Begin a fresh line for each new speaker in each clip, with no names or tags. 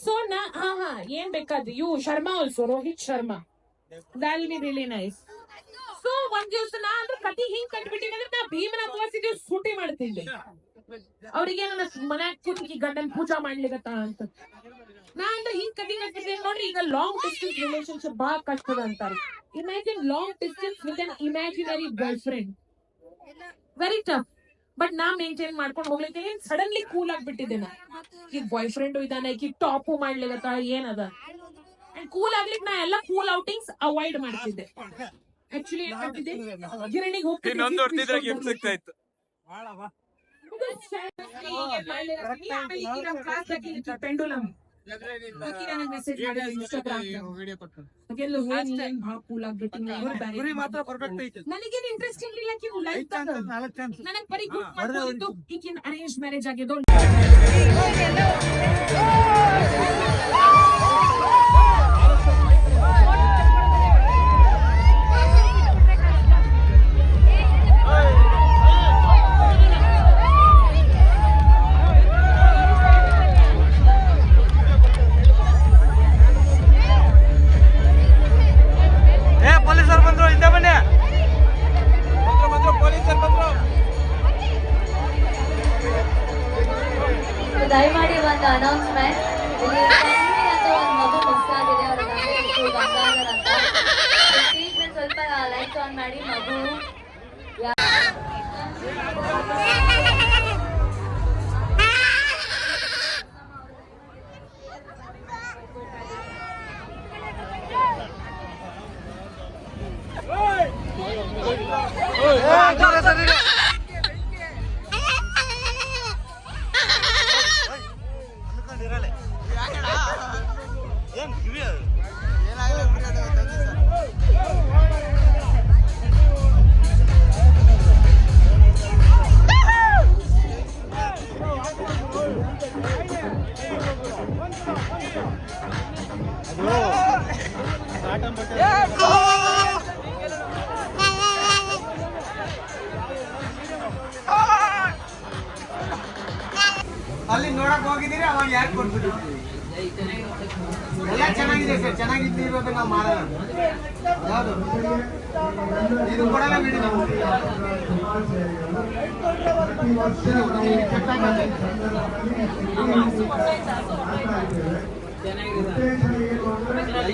So ನಾ ಹಾ ಹಾ ಏನ್ ಬೇಕಾದ್ರಿ you, Sharma also Rohit Sharma. That'll be really nice so ಒಂದ್ ದಿವಸ ನಾ ಅಂದ್ರೆ ಕತಿ ಹಿಂಗ್ ಕಟ್ಬಿಟ್ಟಿನಿ ಅಂದ್ರೆ ನಾ ಭೀಮನ ತೋರಿಸಿದ್ವಿ ಸೂಟಿ ಮಾಡ್ತಿದ್ದೆ ಅವ್ರಿಗೆ ನನ್ನ ಮನ್ಯಾಗ ಕೂತಿಗೆ ಗಂಡನ್ ಪೂಜಾ ಮಾಡ್ಲಿಗತ್ತ ಅಂತ. ನಾ ಅಂದ್ರೆ ಹಿಂಗ್ ಕತಿ ಕಟ್ಟಿದ್ದೆ ನೋಡ್ರಿ, ಈಗ ಲಾಂಗ್ ಡಿಸ್ಟೆನ್ಸ್ ರಿಲೇಶನ್ಶಿಪ್ ಬಹಳ ಕಷ್ಟದ ಅಂತಾರೆ. Imagine long distance with an imaginary boy friend very tough but ನಾ ಮೇಂಟೈನ್ ಮಾಡ್ಕೊಂಡು ಹೋಗ್ಲಿಕ್ಕೆ ಸಡನ್ಲಿ ಕೂಲ್ ಆಗ್ಬಿಟ್ಟಿದ್ದೆ ನಾ ಈಗ ಬಾಯ್ ಫ್ರೆಂಡ್ ಇದಾನೆ ಈಗ ಟಾಪು ಮಾಡ್ಲಿಕತ್ತ ಏನದ ಅಂಡ್ ಕೂಲ್ ಆಗ್ಲಿಕ್ಕೆ ನಾ ಎಲ್ಲ ಕೂಲ್ ಔಟಿಂಗ್ಸ್ ಅವಾಯ್ಡ್ ಮಾಡ್ತಿದ್ದೆ. ಆಕ್ಚುಲಿ ಏನ್ ಮಾಡ್ತಿದ್ದೆ? ಗಿರಣಿಗೆ ಹೋಗ್ತಿದ್ದೆ.
ಇನ್ನೊಂದು ಹೊಡ್ತಿದ್ರೆ ಗಿಫ್ಟ್ ಸಿಗ್ತಾ ಇತ್ತು
ಪೆಂಡುಲಮ್. ನನಗೇನು ಇಂಟ್ರೆಸ್ಟ್ ಇರ್ಲಿಲ್ಲ ನೀವು ಲೈಫ್ ನನಗ್ ಬರೀ ಗುಡ್ ಮಾಡ್ಕೊಂಡಿದ್ದು ಈಗಿನ ಅರೇಂಜ್ ಮ್ಯಾರೇಜ್ ಆಗಿದ್ದು.
ಅನೌನ್ಸ್ಮೆಂಟ್ ಇಲ್ಲಿ ತಂಗಿ ಅಂತ ಒಂದು ಮಗು ಮಿಸ್ ಆಗಿದೆ ಅವರ ತಂದೆ ಹೆಸರು ಗಂಗಾಧರ್ ಅಂತ ಪ್ಲೀಸ್ ಒಂದು ಸ್ವಲ್ಪ ಲೈಟ್ ಆನ್ ಮಾಡಿ ಮಗು ಯಾ-
ಅಲ್ಲಿ ನೋಡಕ್ ಹೋಗಿದ್ದೀರಿ, ಅವಾಗ ಯಾಕೆ ಕೊಟ್ಬಿಟ್ಟು ಎಲ್ಲ ಚೆನ್ನಾಗಿದೆ ಸರ್ ಚೆನ್ನಾಗಿದ್ದು ಇರೋದನ್ನ ನಾವು ಮಾಡೋಣ ಇದು ಕೊಡಲ್ಲ ಬಿಡಿ ನಾವು. ಅದು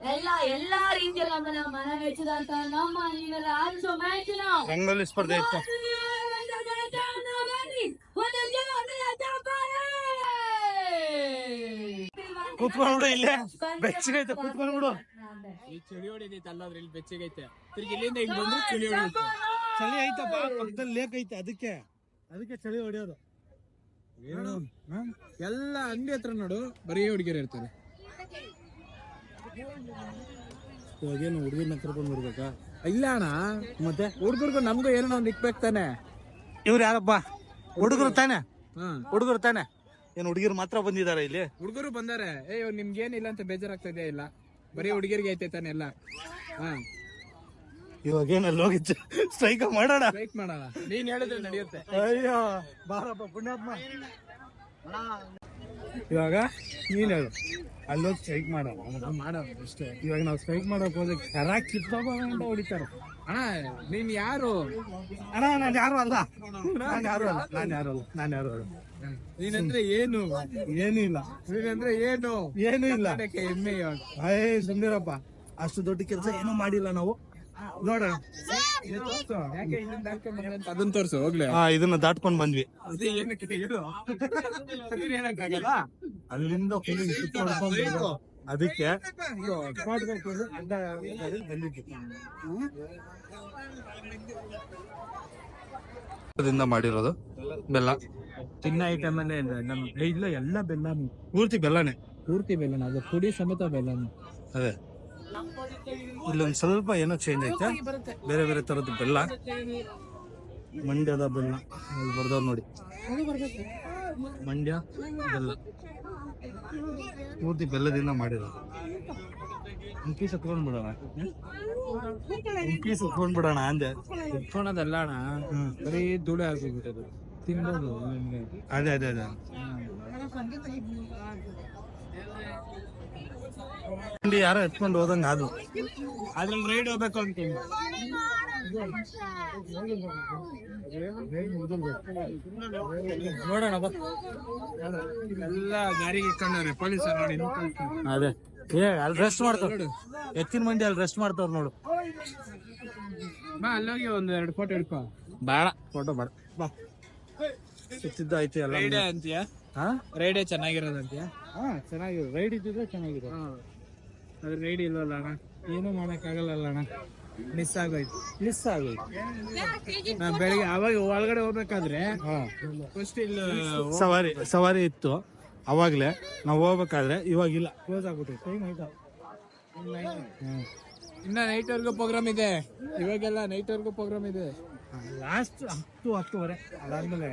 ಎಲ್ಲ ಎಲ್ಲಾ ರೀತಿಯಲ್ಲಿ ನಮ್ಮನ್ನ ಮನ ಮೆಚ್ಚಿದಂತ ನಮ್ಮ ನೀವೆಲ್ಲ ಆರಿಸೋ ನಾವು
ರಂಗೋಲಿ ಸ್ಪರ್ಧೆ ಇತ್ತು. ಕೂತ್ಕೊಂಡ್ಬಿಡು ಇಲ್ಲೇ. ಬೆಚ್ಚಗೈತೆ ಕೂತ್ಕೊಂಡ್ಬಿಡು
ಚಳಿ ಹೊಡಿತೈತೆ ಅಲ್ಲಾದ್ರೆ ಇಲ್ಲಿ ಬೆಚ್ಚಗೈತೆ. ತಿರ್ಗಿ ಇಲ್ಲಿಂದ ಹಿಂಗ್ ಬಂದ್ರೆ ಚಳಿ ಹೊಡಿಯುತ್ತೆ
ಚಳಿ ಐತಪ್ಪ ಪಕ್ಕದಲ್ಲಿ ಲೇಕ್ ಐತೆ ಅದಕ್ಕೆ. ಅದಕ್ಕೆ ಚಳಿ ಹೊಡಿಯೋದು.
ಏನು? ಎಲ್ಲ ಅಂಗಡಿ ಹತ್ರ ನೋಡು ಬರೀ ಹುಡುಗಿಯರು ಇರ್ತಾರೆ.
ಇವಾಗೇನು ಹುಡುಗಿನ ಕರ್ಕೊಂಡು ಬರ್ಬೇಕಾ
ಇಲ್ಲ ಅಣ್ಣ
ಮತ್ತೆ
ಹುಡುಗರ್ಗು ನಮಗೂ ಏನೋ ಒಂದು ಇಕ್ಬೇಕು ತಾನೆ.
ಇವ್ರು ಯಾರಪ್ಪ? ಹುಡುಗರು ತಾನೆ?
ಹಾ.
ಹುಡುಗರು ತಾನೆ? ಏನು ಹುಡುಗಿರು ಮಾತ್ರ ಬಂದಿದ್ದಾರೆ ಇಲ್ಲಿ?
ಹುಡುಗರು ಬಂದಾರೆ. ಏ ಇವಾಗ ನಿಮ್ಗೇನಿಲ್ಲ ಅಂತ ಬೇಜಾರಾಗ್ತದೆ ಇಲ್ಲ? ಬರೀ ಹುಡುಗಿಯರಿಗೆ ಐತೆ ತಾನೆ ಎಲ್ಲ. ಹಾ.
ಇವಾಗ ಏನಲ್ಲಿ ಹೋಗಿ ಸ್ಟ್ರೈಕ್ ಮಾಡೋಣ?
ಸ್ಟ್ರೈಕ್ ಮಾಡೋಣ. ನೀನ್ ಹೇಳಿದ್ರೆ ನಡೆಯುತ್ತೆ.
ಅಯ್ಯೋ ಬಾರಪ್ಪ ಪುಣ್ಯಾತ್ಮ. ಇವಾಗ ನೀನ್ ಹೇಳು. ಅಲ್ಲೋಗಿ ಸ್ಟ್ರೈಕ್ ಮಾಡೋಣ.
ಮಾಡೋಣ ಅಷ್ಟೇ.
ಇವಾಗ ನಾವು ಸ್ಟ್ರೈಕ್ ಮಾಡೋಕ್ ಹೋದ್ರೆ ಕರ ಕಿತ್ತೋಗ ಹೊಡಿತಾರೆ.
ಅಣ್ಣ ನೀನ್ ಯಾರು?
ಅಣ್ಣ ನಾನು ಯಾರು ಅಲ್ಲ? ನಾನು ಯಾರು ಅಲ್ಲ? ನಾನು ಯಾರು ಅಲ್ಲ? ನಾನು ಯಾರು ಅಲ್ಲ?
ನೀನಂದ್ರೆ ಏನು?
ಏನೂ ಇಲ್ಲ.
ನೀನಂದ್ರೆ ಏನು?
ಏನೂ ಇಲ್ಲ.
ಹೆಮ್ಮೆ
ಅಯ್ಯ ಸುಂದಿರಪ್ಪ ಅಷ್ಟು ದೊಡ್ಡ ಕೆಲಸ ಏನೂ ಮಾಡಿಲ್ಲ ನಾವು. ನೋಡೋಣ.
ಅದನ್ನ ತೋರ್ಸು ಹೋಗ್ಲಿ.
ಹಾ ಇದನ್ನ ದಾಟ್ಕೊಂಡ್ ಬಂದ್ವಿ. ಅಲ್ಲಿಂದ. ಅದಕ್ಕೆ ಬೆಲ್ಲದಿಂದ ಮಾಡಿರೋದು ಬೆಲ್ಲ.
ತಿನ್ನ ಐಟಮ್ ಅಲ್ಲೇ ನಮ್ಮ ಇಲ್ಲ ಎಲ್ಲ ಬೆಲ್ಲ
ಪೂರ್ತಿ ಬೆಲ್ಲನೇ.
ಪೂರ್ತಿ ಬೆಲ್ಲನ ಅದು ಪುಡಿ ಸಮೇತ ಬೆಲ್ಲನ.
ಅದೇ. ಇಲ್ಲೊಂದು ಸ್ವಲ್ಪ ಏನೋ ಚೇಂಜ್ ಐತೆ. ಬೇರೆ ಬೇರೆ ಥರದ್ದು ಬೆಲ್ಲ. ಮಂಡ್ಯದ ಬೆಲ್ಲ. ಅಲ್ಲಿ ಬರ್ದವ್ರು ನೋಡಿ. ಮಂಡ್ಯ ಬೆಲ್ಲ. ಪೂರ್ತಿ ಬೆಲ್ಲದಿಂದ ಮಾಡಿರೋದು. ಪೀಸ್ ಎತ್ಕೊಂಡ್ ಬಿಡೋಣ. ಪೀಸ್ ಎತ್ಕೊಂಡ್ ಬಿಡೋಣ ಅಂದೆ.
ಇಟ್ಕೊಳೋದಲ್ಲ ಅಣ್ಣ. ಬರೀ ಧೂಳೆ ಆಗೋಗ್ಬಿಟ್ಟದು ತಿನ್ಬೋದು ನಿಮ್ಗೆ.
ಅದೇ ಅದೇ ಅದೇ. ಯಾರೋ ಎತ್ಕೊಂಡು ಹೋದಂಗ ಅದು.
ಅದ್ರಲ್ಲಿ ರೈಡ್ ಹೋಗ್ಬೇಕು ಅಂತೀನಿ. ನೋಡೋಣ ಬಾ. ಎಲ್ಲ ಗಾರಿಗೆ ಇಟ್ಕೊಂಡವ್ರೆ ಪೊಲೀಸರು ನೋಡಿ.
ಅದೇ. ಏ ಅಲ್ಲಿ ರೆಸ್ಟ್ ಮಾಡ್ತಾವ. ಎತ್ತಿನ ಮಂಡಿ ಅಲ್ಲಿ ರೆಸ್ಟ್ ಮಾಡ್ತಾವ್ರ ನೋಡು.
ಬಾ ಅಲ್ಲೋಗಿ ಒಂದ್ ಎರಡು ಫೋಟೋ ಹಿಡ್ಕೊ.
ಬೇಡ ಫೋಟೋ ಬೇಡ. ಬಾ. ಸುತ್ತಿದ್ದ ಐತಿ ಎಲ್ಲ
ರೈಡೇ ಅಂತೀಯ?
ಹಾ?
ರೈಡೇ ಚೆನ್ನಾಗಿರೋದಂತೀಯ?
ಹಾ ಚೆನ್ನಾಗಿದೆ. ರೈಡ್ ಇದ್ದಿದ್ರೆ ಚೆನ್ನಾಗಿದೆ.
ಅದ್ರ ರೈಡ್ ಇಲ್ವಲ್ಲ ಅಣ್ಣ? ಏನೂ ಮಾಡೋಕ್ಕಾಗಲ್ಲ ಅಣ್ಣ. ಮಿಸ್ ಆಗೋಯ್ತು.
ಮಿಸ್ ಆಗೋಯ್ತು.
ನಾನ್ ಬೆಳಿಗ್ಗೆ ಅವಾಗ ಒಳಗಡೆ ಹೋಗ್ಬೇಕಾದ್ರೆ ಫಸ್ಟ್ ಇಲ್ಲಿ
ಸವಾರಿ ಸವಾರಿ ಇತ್ತು. ಅವಾಗ್ಲೇ ನಾವು ಹೋಗ್ಬೇಕಾದ್ರೆ ಇವಾಗಿಲ್ಲ ಕ್ಲೋಸ್ ಆಗ್ಬಿಟ್ಟು ಟೈಮ್ ಆಯ್ತಾ?
ಇನ್ನ ನೈಟ್ ವರ್ಗು ಪ್ರೋಗ್ರಾಮ್ ಇದೆ. ಇವಾಗೆಲ್ಲ ನೈಟ್ ವರ್ಗು ಪ್ರೋಗ್ರಾಮ್ ಇದೆ.
ಲಾಸ್ಟ್ ಹತ್ತು ಹತ್ತುವರೆ. ಅದಾದ್ಮೇಲೆ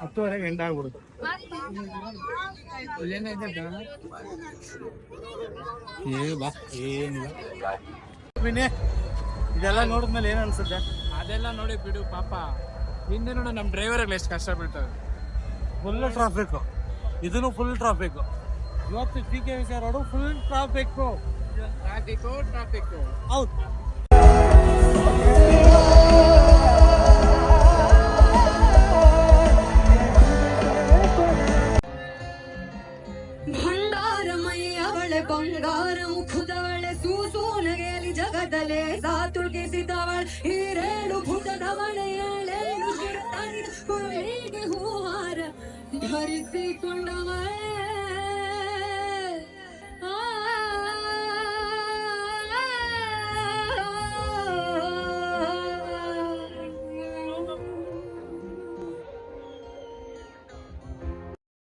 ಹತ್ತುವರೆಗೆ ಎಂಡ್ ಆಗ್ಬಿಡುತ್ತೆ.
ಏನಾಯ್ತು
ಏ ಬಾ ಏನಿಲ್ಲ. ಇದೆಲ್ಲ ನೋಡಿದ್ಮೇಲೆ ಏನ್ ಅನ್ಸುತ್ತೆ?
ಅದೆಲ್ಲ ನೋಡಿ ಬಿಡು ಪಾಪ. ಹಿಂದೆ ನೋಡು ನಮ್ ಡ್ರೈವರ್ ಎಷ್ಟು ಕಷ್ಟ ಬೀಳ್ತದೆ
ಫುಲ್ ಟ್ರಾಫಿಕ್ ಇದನ್ನು ಫುಲ್ ಟ್ರಾಫಿಕ್ ಇವತ್ತು ಟಿ ಕೆ ವಿಚಾರ road full traffic
traffic traffic
ಹೌದು.
ಭಂಡಾರಮಯ್ಯವಳೆ ಬಂಗಾರ ಮುಖದವಳೆ ಸೂಸೂನಗೆಯಲ್ಲಿ ಜಗದಲೆ ಸಾತುಗಿಸಿದವಳೆ ಹಿರೇಳು ಭುಜದವಳೆ ಏಳೇಳು ಶಿರತನಿದ ಕುರುವಿಗೆ ಹೂಹಾರ ಧರಿಸಿಕೊಂಡವಳೆ